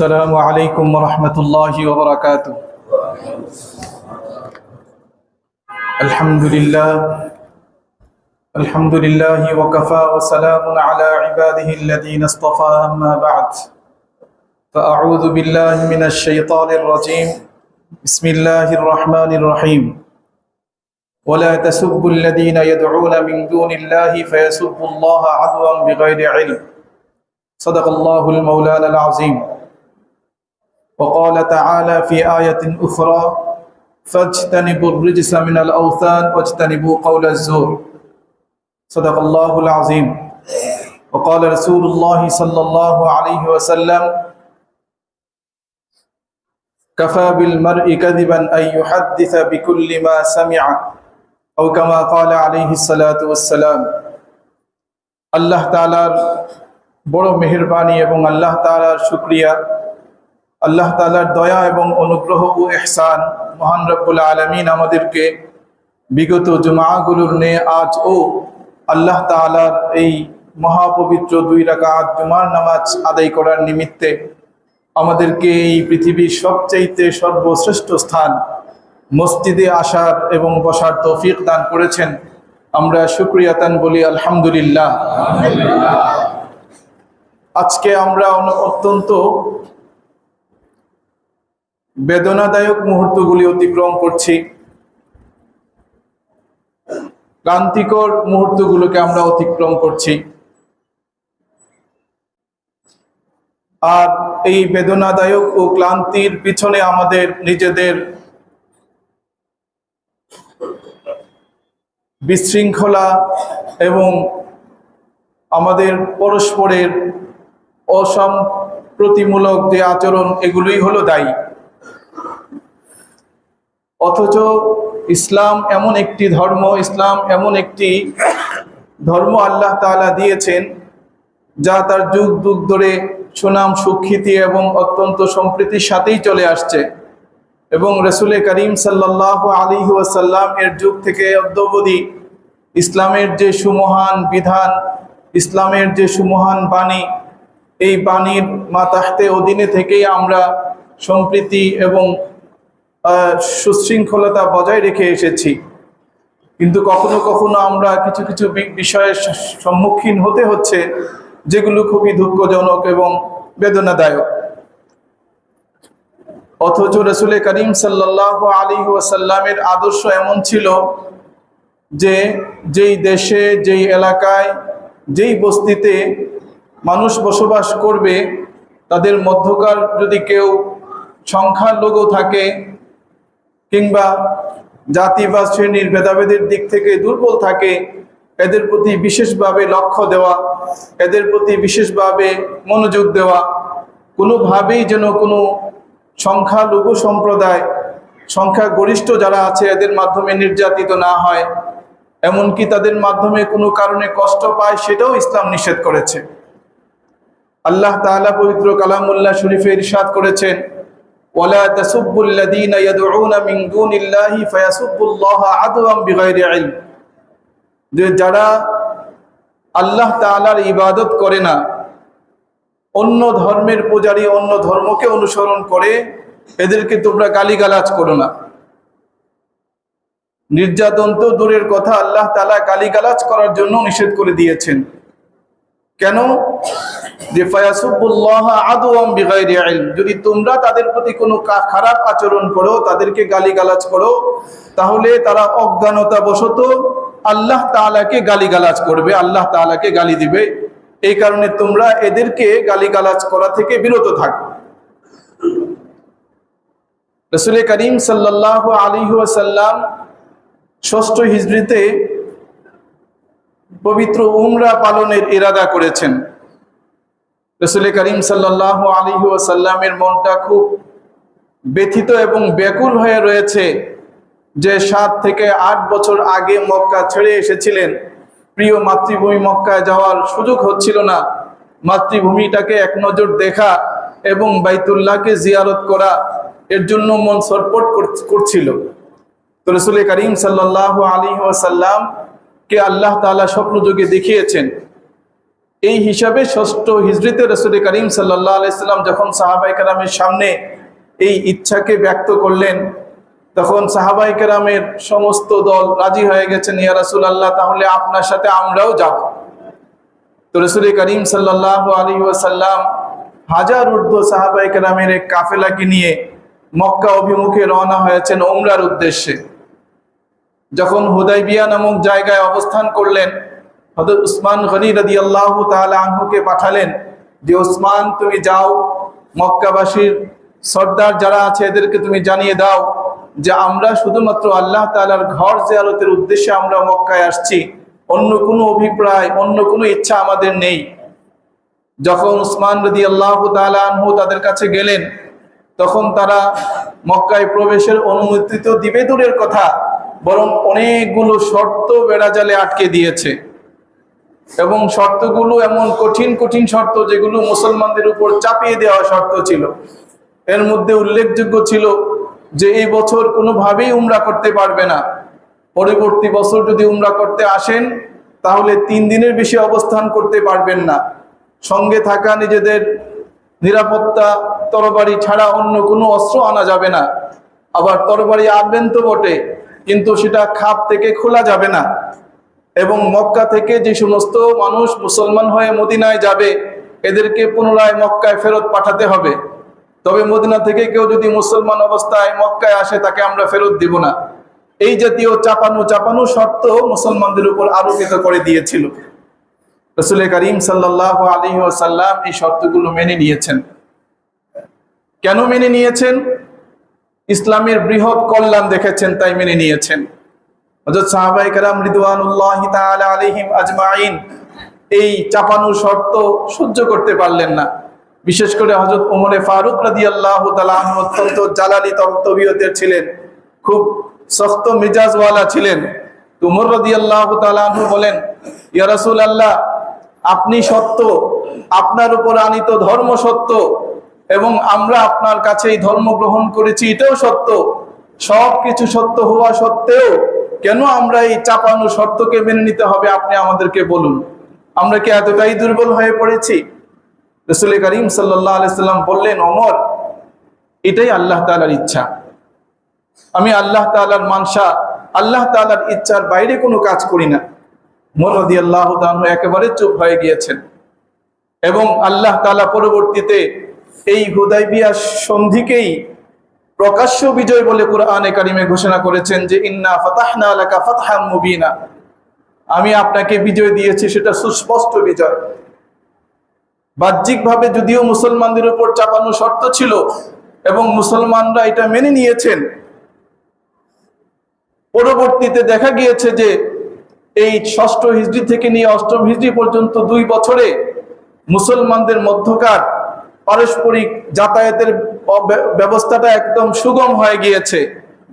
السلام عليكم ورحمة الله وبركاته. الحمد لله الحمد لله وكفى وسلام على عباده الذين اصطفى أما بعد. فأعوذ بالله من الشيطان الرجيم. بسم الله الرحمن الرحيم. ولا تسبوا الذين يدعون من دون الله فيسبوا الله عدوا بغير علم. صدق الله المولانا العظيم. وقال تعالى في آية أخرى فاجتنبوا الرجس من الأوثان واجتنبوا قول الزور صدق الله العظيم وقال رسول الله صلى الله عليه وسلم كفى بالمرء كذبا أن يحدث بكل ما سمع أو كما قال عليه الصلاة والسلام আল্লাহ তালার বড় মেহরবানি এবং আল্লাহ তালার শুক্রিয়া আল্লাহ তালার দয়া এবং অনুগ্রহ ও এহসান মহান রব্বুল আলমিন আমাদেরকে বিগত জুমাগুলোর নে আজ ও আল্লাহ তালার এই মহাপবিত্র দুই রাকাত জুমার নামাজ আদায় করার নিমিত্তে আমাদেরকে এই পৃথিবীর সবচাইতে সর্বশ্রেষ্ঠ স্থান মসজিদে আসার এবং বসার তৌফিক দান করেছেন। আমরা শুক্রিয়াতান বলি আলহামদুলিল্লাহ। আজকে আমরা অত্যন্ত বেদনাদায়ক মুহূর্তগুলি অতিক্রম করছি। ক্লান্তিকর মুহূর্তগুলোকে আমরা অতিক্রম করছি। আর এই বেদনাদায়ক ও ক্লান্তির পিছনে আমাদের নিজেদের বিশৃঙ্খলা এবং আমাদের পরস্পরের অসম্প্রতিমূলক যে আচরণ, এগুলোই হলো দায়ী। অথচ ইসলাম এমন একটি ধর্ম, ইসলাম এমন একটি ধর্ম আল্লাহ তাআলা দিয়েছেন, যা তার যুগ যুগ ধরে সুনাম, সুখ্যাতি এবং অত্যন্ত সম্প্রীতির সাথেই চলে আসছে এবং রসুল করিম সাল্লাহ আলী ওয়াসাল্লাম এর যুগ থেকে অদ্যবধি ইসলামের যে সুমহান বিধান, ইসলামের যে সুমহান বাণী, এই বাণীর মাতাহতে অধীনে থেকেই আমরা সম্প্রীতি এবং সুশৃঙ্খলতা বজায় রেখে এসেছি। কিন্তু কখনো কখনো আমরা কিছু কিছু বিষয়ের সম্মুখীন হতে হচ্ছে, যেগুলো খুবই দুঃখজনক এবং বেদনাদায়ক। অথচ রসুল করিম সাল্লাহ আলী ওয়াসাল্লামের আদর্শ এমন ছিল যে, যেই দেশে, যেই এলাকায়, যেই বস্তিতে মানুষ বসবাস করবে, তাদের মধ্যকার যদি কেউ সংখ্যালঘু থাকে কিংবা জাতি বা শ্রেণির ভেদাভেদের দিক থেকে দুর্বল থাকে, এদের প্রতি বিশেষভাবে লক্ষ্য দেওয়া, এদের প্রতি বিশেষভাবে মনোযোগ দেওয়া, কোনোভাবেই যেন কোনো সংখ্যালঘু সম্প্রদায়, সংখ্যাগরিষ্ঠ যারা আছে, এদের মাধ্যমে নির্যাতিত না হয়, এমনকি তাদের মাধ্যমে কোনো কারণে কষ্ট পায়, সেটাও ইসলাম নিষেধ করেছে। আল্লাহ তাআলা পবিত্র কালামুল্লাহ শরীফে ইরশাদ করেছেন ওয়ালা তাসুব্বুল্লাযীনা ইয়াদউনা মিন দুনিল্লাহি ফায়াসুব্বুল্লাহা আদওয়াম বিগাইরি ইলম। যে যারা আল্লাহ তাআলার ইবাদত করে না, অন্য ধর্মের পূজারী অন্য ধর্মকে অনুসরণ করে, এদেরকে তোমরা গালিগালাজ করো না। নির্যাতন তো দূরের কথা, আল্লাহ তাআলা গালিগালাজ করার জন্য নিষেধ করে দিয়েছেন। কেন? যে ফায়াসুবুল্লাহ আদওয়াম বিগাইরি ইলম। যদি তোমরা তাদের প্রতি কোনো খারাপ আচরণ করো, তাদেরকে গালিগালাজ করো, তাহলে তারা অজ্ঞানতা বশত আল্লাহ তাআলাকে গালিগালাজ করবে, আল্লাহ তাআলাকে গালি দিবে। এই কারণে তোমরা এদেরকে গালিগালাজ করা থেকে বিরত থাকো। রসুল করিম সাল্লাহ আলী ওয়াসাল্লাম ষষ্ঠ হিজড়িতে পবিত্র উমরা পালনের ইরাদা করেছেন। রসুল করিম সাল্লাহ আলী ওয়াসাল্লামের মনটা খুব ব্যথিত এবং ব্যাকুল হয়ে রয়েছে যে সাত থেকে আট বছর আগে মক্কা ছেড়ে এসেছিলেন। প্রিয় মাতৃভূমি মক্কায় যাওয়ার সুযোগ হচ্ছিল না। মাতৃভূমিটাকে এক নজর দেখা এবং বাইতুল্লাহকে জিয়ারত করা এর জন্য মন কর- করছিল। তো রসুল করিম সাল্লাহ আলী ওয়াসাল্লাম কে আল্লাহ তাআলা স্বপ্ন যোগে দেখিয়েছেন? এই হিসাবে ষষ্ঠ হিজড়িতে রসুল করিম সাল্লাহ আলাইসাল্লাম যখন সাহাবাই কালামের সামনে এই ইচ্ছাকে ব্যক্ত করলেন, তখন সাহাবাই কেরামের সমস্ত দল রাজি হয়ে গেছেন, ইয়া রাসুল আল্লাহ তাহলে আপনার সাথে আমরাও যাব। তো রসুল করিম সাল্লাহ আলী ওয়াসাল্লাম হাজার ঊর্ধ্ব সাহাবাই কেরামের এক কাফেলাকে নিয়ে মক্কা অভিমুখে রওনা হয়েছেন ওমরার উদ্দেশ্যে। যখন হুদাইবিয়া নামক জায়গায় অবস্থান করলেন হজরত উসমান গনি রদি আল্লাহ আনহুকে পাঠালেন যে, উসমান, তুমি যাও। মক্কাবাসীর সর্দার যারা আছে, এদেরকে তুমি জানিয়ে দাও যে, আমরা শুধুমাত্র আল্লাহ তালার ঘর জিয়ারতের উদ্দেশ্যে আমরা মক্কায় আসছি। অন্য কোনো অভিপ্রায়, অন্য কোনো ইচ্ছা আমাদের নেই। যখন উসমান রদি আল্লাহ আনহু তাদের কাছে গেলেন, তখন তারা মক্কায় প্রবেশের অনুমতি তো দিবে দূরের কথা। বরং অনেকগুলো শর্ত বেড়াজালে আটকে দিয়েছে। এবং শর্তগুলো এমন কঠিন কঠিন শর্ত যেগুলো মুসলমানদের উপর চাপিয়ে দেওয়া শর্ত ছিল। এর মধ্যে উল্লেখযোগ্য ছিল যে এই বছর কোনোভাবেই উমরা করতে পারবে না। পরবর্তী বছর যদি উমরা করতে আসেন, তাহলে তিন দিনের বেশি অবস্থান করতে পারবেন না। সঙ্গে থাকা নিজেদের নিরাপত্তা, তরবারি ছাড়া অন্য কোনো অস্ত্র আনা যাবে না। আবার তরবারি আনবেন তো বটে। কিন্তু সেটা খাপ থেকে খোলা যাবে না। এবং মক্কা থেকে যে সমস্ত মানুষ মুসলমান হয়ে মদিনায় যাবে, এদেরকে পুনরায় মক্কায় ফেরত পাঠাতে হবে। তবে মদিনা থেকে কেউ যদি মুসলমান অবস্থায় মক্কায় আসে, তাকে আমরা ফেরত দিব না। এই জাতীয় চাপানো চাপানো শর্ত মুসলমানদের উপর আরোপিত করে দিয়েছিল। রসুল করিম সাল্লাহ আলী সাল্লাম এই শর্তগুলো মেনে নিয়েছেন। কেন মেনে নিয়েছেন? ইসলামের বৃহৎ কল্যাণ দেখেছেন, তাই মেনে নিয়েছেন। এই চাপানো শর্ত সহ্য করতে পারলেন না। বিশেষ করে হজরত উমরে ফারুক রাদি আল্লাহ অত্যন্ত জালালি তবিয়তের ছিলেন, খুব শক্ত মিজাজওয়ালা ছিলেন। উমর রদি আল্লাহ বলেন ইয়ারসুল আল্লাহ আপনি সত্য, আপনার উপর আনিত ধর্ম সত্য এবং আমরা আপনার কাছে এই ধর্ম গ্রহণ করেছি, এটাও সত্য। সব কিছু সত্য হওয়া সত্ত্বেও কেন আমরা এই চাপানো শর্তকে মেনে নিতে হবে, আপনি আমাদেরকে বলুন। আমরা কি এতটাই দুর্বল হয়ে পড়েছি? রসুল করিম সাল্লাহ আলাইসাল্লাম বললেন, অমর, এটাই আল্লাহ তালার ইচ্ছা। আমি আল্লাহ তালার মানসা, আল্লাহ তালার ইচ্ছার বাইরে কোনো কাজ করি না। মোরদি আল্লাহ একেবারে চুপ হয়ে গিয়েছেন। এবং আল্লাহ তালা পরবর্তীতে এই হুদাইবিয়া সন্ধিকেই প্রকাশ্য বিজয় বলে কোরআনে কারিমে ঘোষণা করেছেন যে, ইন্না ফাতাহনা আলাকা ফাতহাম মুবিনা। আমি আপনাকে বিজয় দিয়েছি, সেটা সুস্পষ্ট বিজয়। বাহ্যিকভাবে যদিও মুসলমানদের উপর চাপানো শর্ত ছিল এবং মুসলমানরা এটা মেনে নিয়েছেন, পরবর্তীতে দেখা গিয়েছে যে, এই ষষ্ঠ হিজড়ি থেকে নিয়ে অষ্টম হিজড়ি পর্যন্ত দুই বছরে মুসলমানদের মধ্যকার পারস্পরিক যাতায়াতের ব্যবস্থাটা একদম সুগম হয়ে গিয়েছে,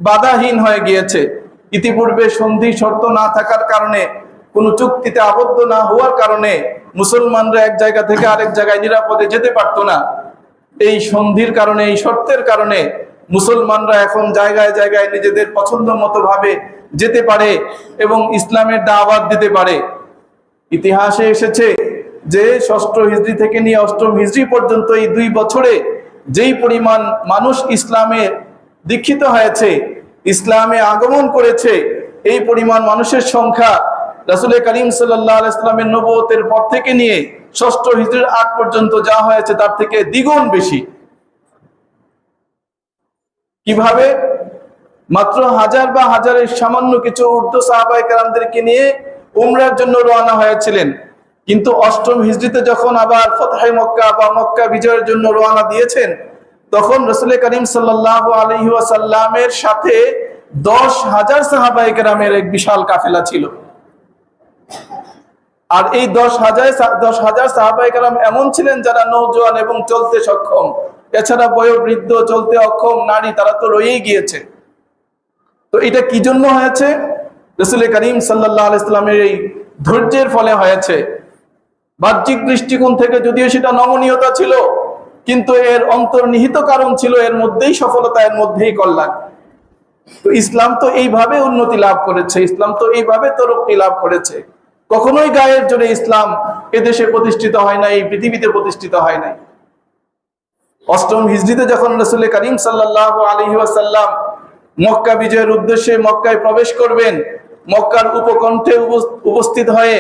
বাধাহীন হয়ে গিয়েছে। ইতিপূর্বে সন্ধি শর্ত না থাকার কারণে, কোনো চুক্তিতে আবদ্ধ না হওয়ার কারণে মুসলমানরা এক জায়গা থেকে আরেক জায়গায় নিরাপদে যেতে পারতো না। এই সন্ধির কারণে, এই শর্তের কারণে মুসলমানরা এখন জায়গায় জায়গায় নিজেদের পছন্দ মতো ভাবে যেতে পারে এবং ইসলামের দাওয়াত দিতে পারে। ইতিহাসে এসেছে যে ষষ্ঠ হিজড়ি থেকে নিয়ে অষ্টম হিজড়ি পর্যন্ত এই দুই বছরে যেই পরিমাণ মানুষ ইসলামে দীক্ষিত হয়েছে, ইসলামে আগমন করেছে, এই পরিমাণ মানুষের সংখ্যা রাসুল করিম সাল্লাহ ইসলামের নবতের পর থেকে নিয়ে ষষ্ঠ হিজড়ির আগ পর্যন্ত যা হয়েছে তার থেকে দ্বিগুণ বেশি। কীভাবে? মাত্র হাজার বা হাজারের সামান্য কিছু উর্দু কালামদেরকে নিয়ে উমরার জন্য রওনা হয়েছিলেন। কিন্তু অষ্টম হিজড়িতে যখন আবার ফতাহে মক্কা বা মক্কা বিজয়ের জন্য রওনা দিয়েছেন, তখন রসুল করিম সাল্লাহ আলহি ওয়াসাল্লামের সাথে দশ হাজার সাহাবাই কেরামের এক বিশাল কাফেলা ছিল। আর এই দশ হাজার দশ হাজার সাহাবাই কালাম এমন ছিলেন যারা নৌজওয়ান এবং চলতে সক্ষম। এছাড়া বয়োবৃদ্ধ, চলতে অক্ষম নারী তারা তো রয়েই গিয়েছে। তো এটা কি জন্য হয়েছে? রসুল করিম সাল্লাহ আলাইস্লামের এই ধৈর্যের ফলে হয়েছে। বাহ্যিক দৃষ্টিকোণ থেকে যদিও সেটা নমনীয়তা ছিল, কিন্তু এর অন্তর্নিহিত কারণ ছিল এর মধ্যেই সফলতা, এর মধ্যেই কল্যাণ। তো ইসলাম তো এইভাবে উন্নতি লাভ করেছে, ইসলাম তো এইভাবে তরক্কি লাভ করেছে। কখনোই গায়ের জোরে ইসলাম এদেশে প্রতিষ্ঠিত হয় নাই এই পৃথিবীতে প্রতিষ্ঠিত হয় নাই। অষ্টম হিজড়িতে যখন রসুল করিম সাল্লাহ আলহি মক্কা বিজয়ের উদ্দেশ্যে মক্কায় প্রবেশ করবেন, মক্কার উপকণ্ঠে উপস্থিত হয়ে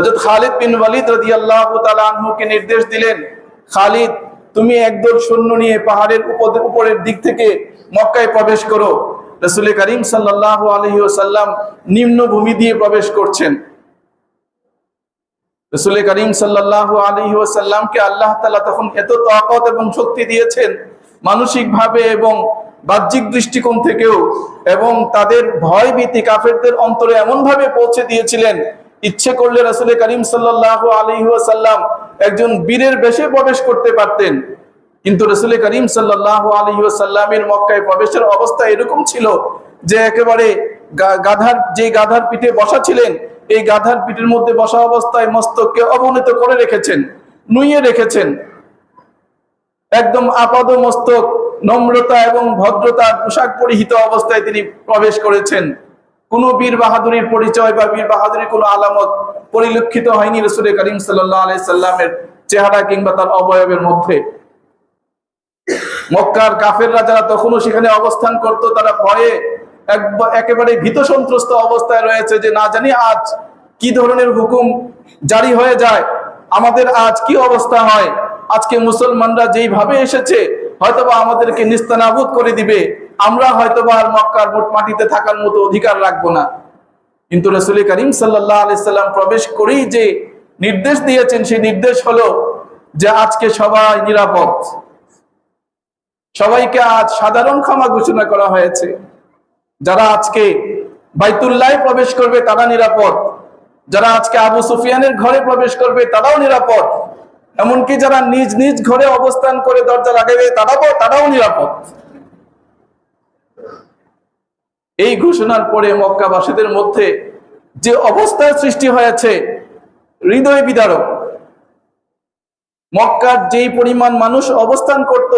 হযরত খালিদ বিন ওয়ালিদ রাদিয়াল্লাহু তাআলা আনহুকে নির্দেশ দিলেন, খালিদ, তুমি একদল সৈন্য নিয়ে পাহাড়ের উপ- উপরের দিক থেকে মক্কায় প্রবেশ করো। রসুল করিম সাল্লাল্লাহু আলাইহি ওয়াসাল্লাম নিম্ন ভূমি দিয়ে প্রবেশ করছেন। রসুল করিম সাল্লাহ আলী ওসাল্লামকে আল্লাহ তালা তখন এত তাকত এবং শক্তি দিয়েছেন মানসিক ভাবে এবং বাহ্যিক দৃষ্টিকোণ থেকেও, এবং তাদের ভয় ভীতি কাফেরদের অন্তরে এমন ভাবে পৌঁছে দিয়েছিলেন ইচ্ছে করলে রসুল করিম সাল্লাহ আলী ওসাল্লাম একজন বীরের বেশে প্রবেশ করতে পারতেন। কিন্তু রসুল করিম সাল্লাহ আলী ওসাল্লামের মক্কায় প্রবেশের অবস্থা এরকম ছিল যে একেবারে গাধার যে গাধার পিঠে বসা ছিলেন, এই গাধার পিঠের মধ্যে বসা অবস্থায় মস্তককে অবনীত করে রেখেছেন, নুইয়ে রেখেছেন। একদম আপাদ মস্তক, নম্রতা এবং ভদ্রতার পোশাক পরিহিত অবস্থায় তিনি প্রবেশ করেছেন। কোনো বীর বাহাদুরির পরিচয় বা বীর বাহাদুরির কোনো আলামত পরিলক্ষিত হয়নি রসুল করিম সাল্লাহ আলাই সাল্লামের চেহারা কিংবা তার অবয়বের মধ্যে। মক্কার কাফেররা যারা তখনও সেখানে অবস্থান করত, তারা ভয়ে একবা- একেবারে ভীত সন্ত্রস্ত অবস্থায় রয়েছে যে, না জানি আজ কি ধরনের হুকুম জারি হয়ে যায়, আমাদের আজ কি অবস্থা হয়, আজকে মুসলমানরা যেইভাবে এসেছে, হয়তোবা আমাদেরকে নিস্তানাবুদ করে দিবে আমরা হয়তোবা আর মক্কার মোট মাটিতে থাকার মতো অধিকার রাখব না। কিন্তু রসুল করিম সাল্লাহ আলাইসাল্লাম প্রবেশ করেই যে নির্দেশ দিয়েছেন, সেই নির্দেশ হলো যে আজকে সবাই নিরাপদ। সবাইকে আজ সাধারণ ক্ষমা ঘোষণা করা হয়েছে। যারা আজকে বাইতুল্লাহ প্রবেশ করবে, তারা নিরাপদ। যারা আজকে আবু সুফিয়ানের ঘরে প্রবেশ করবে, তারাও নিরাপদ। এমনকি যারা নিজ নিজ ঘরে অবস্থান করে দরজা লাগাবে তারাও তারাও নিরাপদ। এই ঘোষণার পরে মক্কাবাসীদের মধ্যে যে অবস্থার সৃষ্টি হয়েছে, হৃদয় বিদারক। মক্কার যেই পরিমাণ মানুষ অবস্থান করত,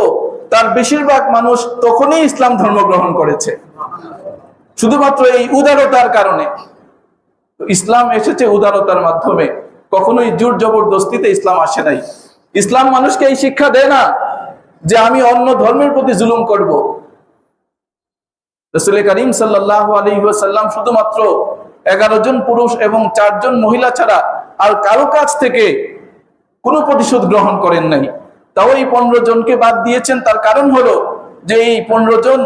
তার বেশিরভাগ মানুষ তখনই ইসলাম ধর্ম গ্রহণ করেছে। শুধুমাত্র এই উদারতার কারণে। ইসলাম এসেছে উদারতার মাধ্যমে। কখনোই জোর জবরদস্তিতে ইসলাম আসে নাই। ইসলাম মানুষকে এই শিক্ষা দেয় না যে আমি অন্য ধর্মের প্রতি জুলুম করব। রসুল করিম সাল্লাহ আলী সাল্লাম শুধুমাত্র এগারো জন পুরুষ এবং চারজন মহিলা ছাড়া আর কারও কাছ থেকে কোনো প্রতিশোধ গ্রহণ করেন নাই। তাও এই পনেরো জনকে বাদ দিয়েছেন। তার কারণ হলো যে এই পনেরো জন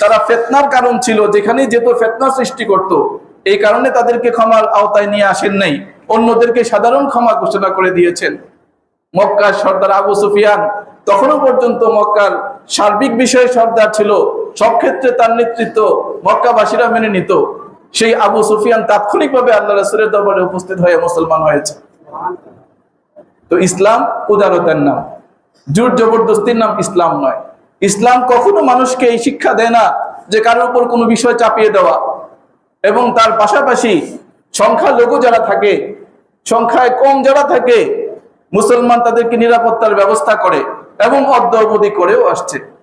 তারা ফেতনার কারণ ছিল যেখানে যেত ফেতনা সৃষ্টি করত। এই কারণে তাদেরকে ক্ষমার আওতায় নিয়ে আসেন নাই। অন্যদেরকে সাধারণ ক্ষমা ঘোষণা করে দিয়েছেন। মক্কার সর্দার আবু সুফিয়ান তখনও পর্যন্ত মক্কার সার্বিক বিষয়ে সর্দার ছিল। সব ক্ষেত্রে তার নেতৃত্ব মক্কাবাসীরা মেনে নিত। সেই আবু সুফিয়ান তাৎক্ষণিকভাবে আল্লাহ রসুলের দরবারে উপস্থিত হয়ে মুসলমান হয়েছে। তো ইসলাম উদারতার নাম। জোর জবরদস্তির নাম ইসলাম নয়। ইসলাম কখনো মানুষকে এই শিক্ষা দেয় না যে কারোর উপর কোনো বিষয় চাপিয়ে দেওয়া। এবং তার পাশাপাশি সংখ্যালঘু যারা থাকে, সংখ্যায় কম যারা থাকে, মুসলমান তাদেরকে নিরাপত্তার ব্যবস্থা করে এবং অর্ধ অবধি করেও আসছে।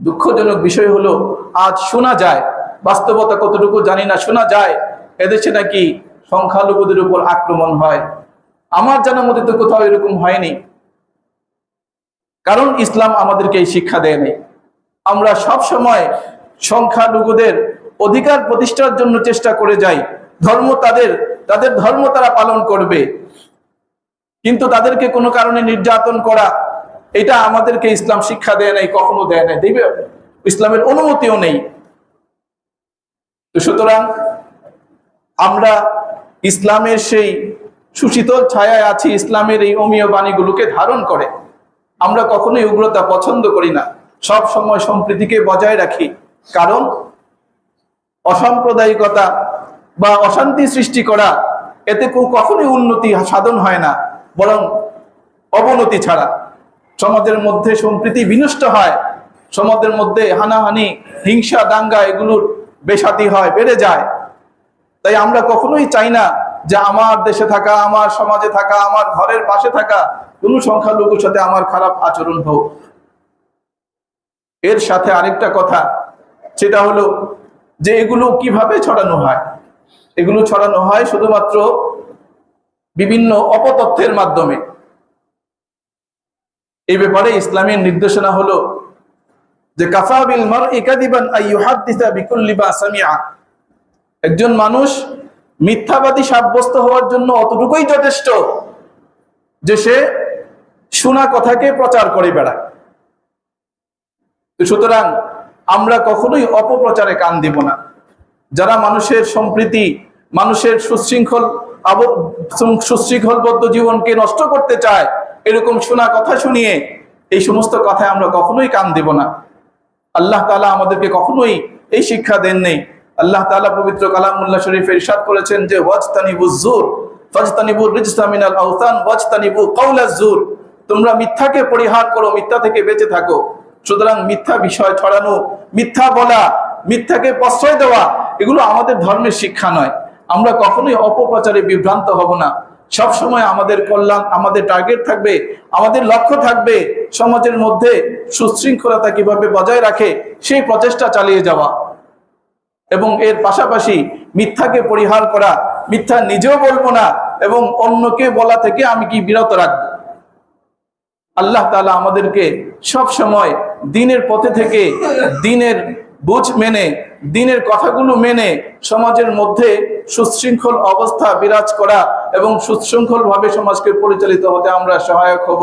দুঃখজনক বিষয় হলো, আজ শোনা যায়, বাস্তবতা কতটুকু জানি না, শোনা যায়, এদেশে নাকি সংখ্যালঘুদের উপর আক্রমণ হয়। আমার জানার মধ্যে তো কোথাও এরকম হয়নি। কারণ ইসলাম আমাদেরকে এই শিক্ষা দেয়নি। আমরা সব সময় সংখ্যালঘুদের অধিকার প্রতিষ্ঠার জন্য চেষ্টা করে যাই। ধর্ম তাদের তাদের ধর্ম তারা পালন করবে। কিন্তু তাদেরকে কোনো কারণে নির্যাতন করা এটা আমাদেরকে ইসলাম শিক্ষা দেয় নাই, কখনো দেয় নাই। দেবে ইসলামের অনুমতিও নেই। তো সুতরাং আমরা ইসলামের সেই সুশীতল ছায়ায় আছি, ইসলামের এই অমীয় বাণীগুলোকে ধারণ করে। আমরা কখনোই উগ্রতা পছন্দ করি না। সব সময় সম্প্রীতিকে বজায় রাখি। কারণ অসাম্প্রদায়িকতা বা অশান্তি সৃষ্টি করা, এতে কখনোই উন্নতি সাধন হয় না, বরং অবনতি ছাড়া। সমাজের মধ্যে সম্প্রীতি বিনষ্ট হয়, সমাজের মধ্যে হানাহানি, হিংসা, দাঙ্গা এগুলোর বেসাতি হয়, বেড়ে যায়। তাই আমরা কখনোই চাই না যে আমার দেশে থাকা, আমার সমাজে থাকা, আমার ঘরের পাশে থাকা কোনো সংখ্যালঘুর সাথে আমার খারাপ আচরণ হোক। এর সাথে আরেকটা কথা, সেটা হলো যে এগুলো কীভাবে ছড়ানো হয়? এগুলো ছড়ানো হয় শুধুমাত্র বিভিন্ন অপতথ্যের মাধ্যমে। এই ব্যাপারে ইসলামের নির্দেশনা হলো যে কাফাবিল মার একজন মানুষ মিথ্যাবাদী সাব্যস্ত হওয়ার জন্য অতটুকুই যথেষ্ট যে সে শোনা কথাকে প্রচার করে বেড়ায়। সুতরাং আমরা কখনোই অপপ্রচারে কান দিব না। যারা মানুষের সম্প্রীতি, মানুষের সুশৃঙ্খল সুশৃঙ্খলবদ্ধ জীবনকে নষ্ট করতে চায় এরকম শোনা কথা শুনিয়ে এই সমস্ত কথায় আমরা কখনোই কান দিব না। আল্লাহ তালা আমাদেরকে কখনোই এই শিক্ষা দেন নেই। আল্লাহ তালা পবিত্র কালামুল্লাহ শরীফ ইরশাদ করেছেন যে, ওয়াজতানিবু জুর ওয়াজতানিবু কাউলাজ জুর তোমরা মিথ্যাকে পরিহার করো, মিথ্যা থেকে বেঁচে থাকো। সুতরাং মিথ্যা বিষয় ছড়ানো, মিথ্যা বলা, মিথ্যাকে প্রশ্রয় দেওয়া, এগুলো আমাদের ধর্মের শিক্ষা নয়। আমরা কখনোই অপপ্রচারে বিভ্রান্ত হব না। সব সময় আমাদের কল্যাণ, আমাদের টার্গেট থাকবে, আমাদের লক্ষ্য থাকবে সমাজের মধ্যে সুশৃঙ্খলতা কীভাবে বজায় রাখে, সেই প্রচেষ্টা চালিয়ে যাওয়া। এবং এর পাশাপাশি মিথ্যাকে পরিহার করা, মিথ্যা নিজেও বলব না এবং অন্যকে বলা থেকে আমি কি বিরত রাখব? আল্লাহ তালা আমাদেরকে সব সময় দিনের পথে থেকে দিনের বুঝ মেনে, দিনের কথাগুলো মেনে সমাজের মধ্যে সুশৃঙ্খল অবস্থা বিরাজ করা এবং সুশৃঙ্খল ভাবে সমাজকে পরিচালিত হতে আমরা সহায়ক হব।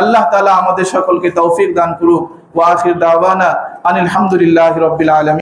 আল্লাহ তালা আমাদের সকলকে তৌফিক দান করুক। ওয়াহির দাওয়ানা আনিল হামদুলিল্লাহি রাব্বিল আলামিন।